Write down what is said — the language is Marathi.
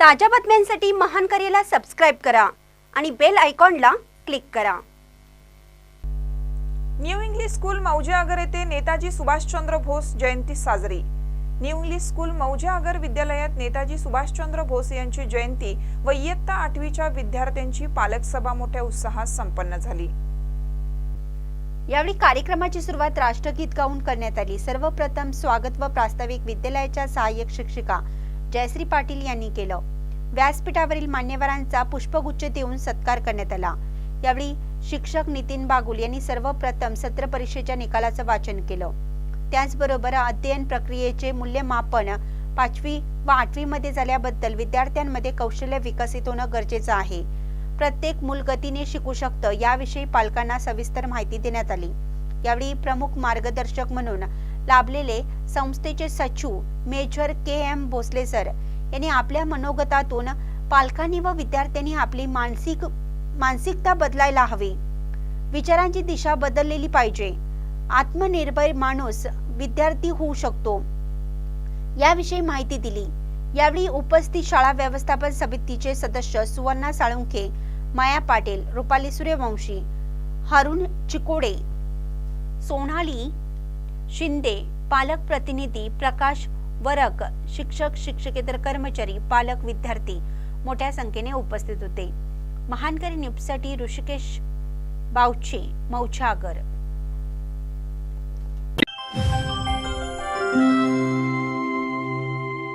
ताज्या बातम्यांसाठी महान करेला सबस्क्राईब करा आणि बेल आयकॉनला क्लिक करा. न्यू इंग्लिश स्कूल मौजे आगर येथे नेताजी सुभाषचंद्र बोस जयंती साजरी. न्यू इंग्लिश स्कूल मौजे आगर विद्यालयात नेताजी सुभाषचंद्र बोस यांची जयंती व इयत्ता आठवीच्या विद्यार्थ्यांची पालक सभा मोठ्या उत्साहात संपन्न झाली. यावेळी कार्यक्रमाची सुरुवात राष्ट्रगीत गाऊन करण्यात आली. सर्वप्रथम स्वागत व प्रास्ताविक विद्यालयाच्या सहाय्यक शिक्षिका जयश्री पाटील यांनी केलं. व्यासपीठावरील मान्यवरांचा पुष्पगुच्छ देऊन सत्कार करण्यात आला. यावेळी शिक्षक नितीन बागुल यांनी सर्वप्रथम सत्र परीक्षेच्या निकालाचं वाचन केलं. त्याचबरोबर अध्ययन प्रक्रियेचे मूल्यमापन पाचवी व आठवी मध्ये झाल्याबद्दल विद्यार्थ्यांमध्ये कौशल्य विकसित होणं गरजेचं आहे. प्रत्येक मूल गतीने शिकू शकतं याविषयी पालकांना सविस्तर माहिती देण्यात आली. यावेळी प्रमुख मार्गदर्शक म्हणून लाभलेले संस्थेचे सचिव major K M Bhosale sir यांनी आपल्या मनोगतातून पालकांनी व विद्यार्थ्यांनी आपली मानसिक मानसिकता बदलायला हवी. विचारांची दिशा बदललेली पाहिजे. आत्मनिर्भर माणूस विद्यार्थी होऊ शकतो. याविषयी माहिती दिली. यावेळी उपस्थित शाळा व्यवस्थापन समितीचे सदस्य सुवर्णा साळुंखे माया पाटील रुपाली सूर्यवंशी हरुण चिकोडे सोनाली शिंदे पालक प्रतिनिधी प्रकाश वरक शिक्षक शिक्षकेतर कर्मचारी पालक विद्यार्थी मोठ्या संख्येने उपस्थित होते. महानकरी न्यूजसाठी ऋषिकेश बावचे मौछागर